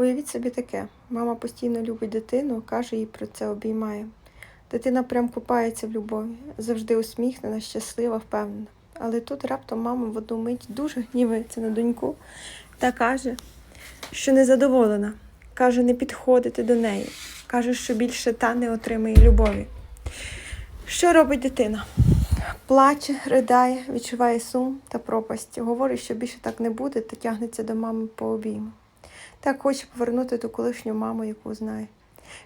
Уявіть собі таке: мама постійно любить дитину, каже їй про це, обіймає. Дитина прям купається в любові, завжди усміхнена, щаслива, впевнена. Але тут раптом мама в одну мить дуже гнівається на доньку та каже, що незадоволена. Каже, не підходити до неї. Каже, що більше та не отримає любові. Що робить дитина? Плаче, ридає, відчуває сум та пропасть. Говорить, що більше так не буде, та тягнеться до мами по обійму. Так хоче повернути ту колишню маму, яку знає,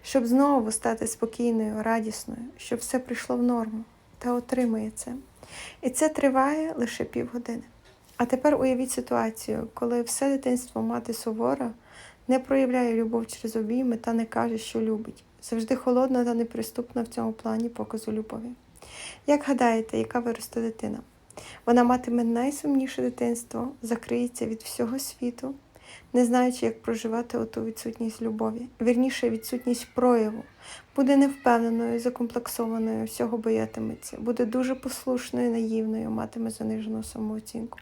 щоб знову стати спокійною, радісною, щоб все прийшло в норму та отримує це. І це триває лише півгодини. А тепер уявіть ситуацію, коли все дитинство мати сувора не проявляє любов через обійми та не каже, що любить. Завжди холодна та неприступна в цьому плані показу любові. Як гадаєте, яка виросте дитина? Вона матиме найсумніше дитинство, закриється від всього світу, не знаючи, як проживати оту відсутність любові, вірніше відсутність прояву, буде невпевненою, закомплексованою, всього боятиметься, буде дуже послушною, наївною, матиме занижену самооцінку.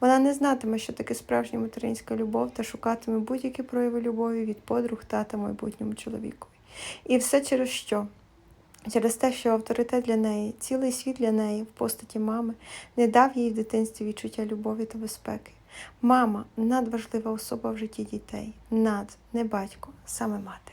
Вона не знатиме, що таке справжня материнська любов та шукатиме будь-які прояви любові від подруг тата майбутньому чоловікові. І все через що? Через те, що авторитет для неї, цілий світ для неї в постаті мами не дав їй в дитинстві відчуття любові та безпеки. Мама надважлива особа в житті дітей, над, не батько, саме мати.